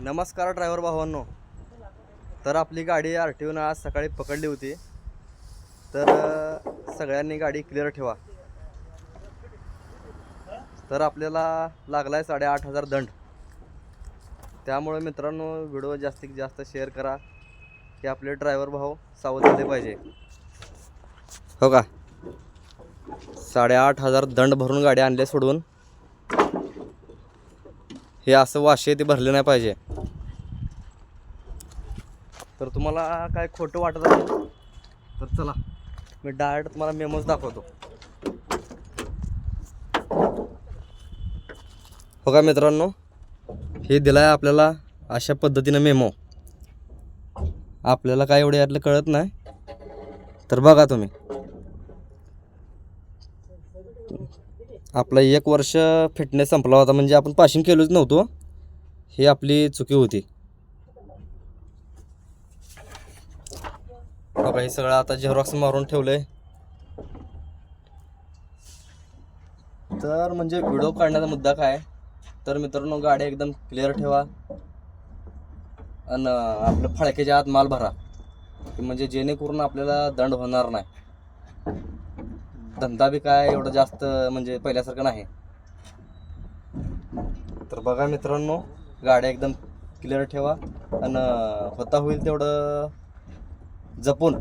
नमस्कार ड्रायव्हर भावांनो. तर आपली गाडी आर टी ओनं आज सकाळी पकडली होती. तर सगळ्यांनी गाडी क्लिअर ठेवा. तर आपल्याला लागला आहे साडेआठ हजार दंड. त्यामुळे मित्रांनो व्हिडिओ जास्तीत जास्त शेअर करा की आपले ड्रायव्हर भाऊ सावध झाले पाहिजे. हो का? साडेआठ हजार दंड भरून गाडी आणले सोडून. हे असं वाशे ते भरले नाही पाहिजे. तर तुम्हाला काय खोटं वाटत असेल तर चला मी डायरेक्ट तुम्हाला मेमोज दाखवतो. हो का मित्रांनो? हे दिलं आहे आपल्याला अशा पद्धतीनं मेमो आपल्याला काय एवढं यातलं कळत नाही. तर बघा तुम्ही. आपला एक वर्ष फिटनेस संपला होता म्हणजे आपण पाशिंग केलोच नव्हतो. ही आपली चुकी होती. बघा हे सगळं आता झेरॉक्स मारून ठेवलंय. तर म्हणजे व्हिडिओ काढण्याचा मुद्दा काय? तर मित्रांनो गाडी एकदम क्लिअर ठेवा. आणि आपलं फळक्याच्या आत माल भरा. म्हणजे जेणेकरून आपल्याला दंड होणार नाही. धंदा बी काय एवढं जास्त म्हणजे पहिल्यासारखं नाही. तर बघा मित्रांनो गाड्या एकदम क्लिअर ठेवा. आणि होता होईल तेवढं जपून